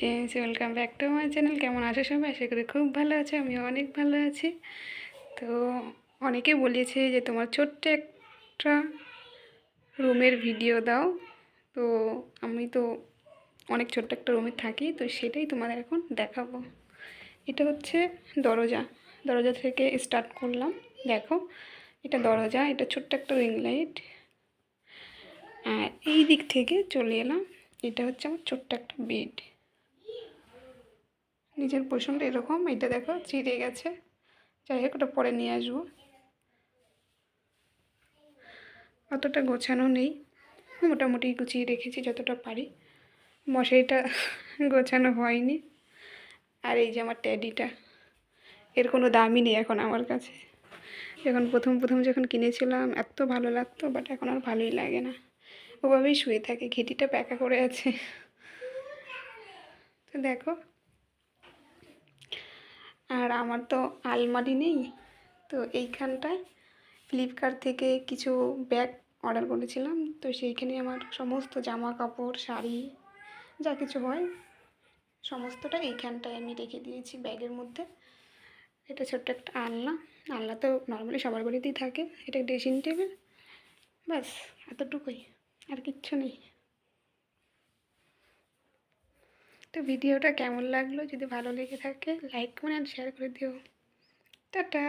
Friends welcome back to my channel কেমন আছো সবাই? আশা করি খুব ভালো আছে আমি অনেক ভালো আছি। তো অনেকে বলেছে যে তোমার ছোট্ট একটা রুমের ভিডিও দাও। তো আমি তো অনেক ছোট্ট একটা রুমে থাকি, তো সেটাই তোমাদের এখন দেখাবো। এটা হচ্ছে দরজা। দরজা থেকে স্টার্ট করলাম। দেখো, এটা দরজা, এটা ছোট্ট একটা রিং লাইট আর এই দিক থেকে চলে এলাম। এটা হচ্ছে আমার ছোট্ট একটা বেড নিজের পোষণটা এরকম এটা দেখো চিড়ে গেছে। যাই হোক, ওটা পরে নিয়ে আসব। অতটা গোছানো নেই। মোটামুটি গুছিয়ে রেখেছি যতটা পারি। মশারিটা গোছানো হয়নি। আর এই যে আমার ট্যাডিটা, এর কোনো দামই নেই এখন আমার কাছে। যখন প্রথম প্রথম যখন কিনেছিলাম, এত ভালো লাগতো বাট এখন আর ভালোই লাগে না। ওভাবেই শুয়ে থাকে, ঘেটিটা প্যাকা করে আছে। তো দেখো আর আমার তো আলমারি নেই। তো এইখানটায় ফ্লিপকার্ট থেকে কিছু ব্যাগ অর্ডার করেছিলাম। তো সেইখানে আমার সমস্ত জামা কাপড় শাড়ি যা কিছু হয়, সমস্তটা এইখানটায় আমি রেখে দিয়েছি ব্যাগের মধ্যে। এটা ছোট্ট একটা আলনা। আলনা তো নর্মালি সবার বাড়িতেই থাকে। এটা ড্রেসিং টেবিল ব্যাস, এতটুকুই। আর কিচ্ছু নেই। তো ভিডিওটা কেমন লাগল? যদি ভালো লেগে থাকে লাইক কমেন্ট শেয়ার করে দিও। টাটা!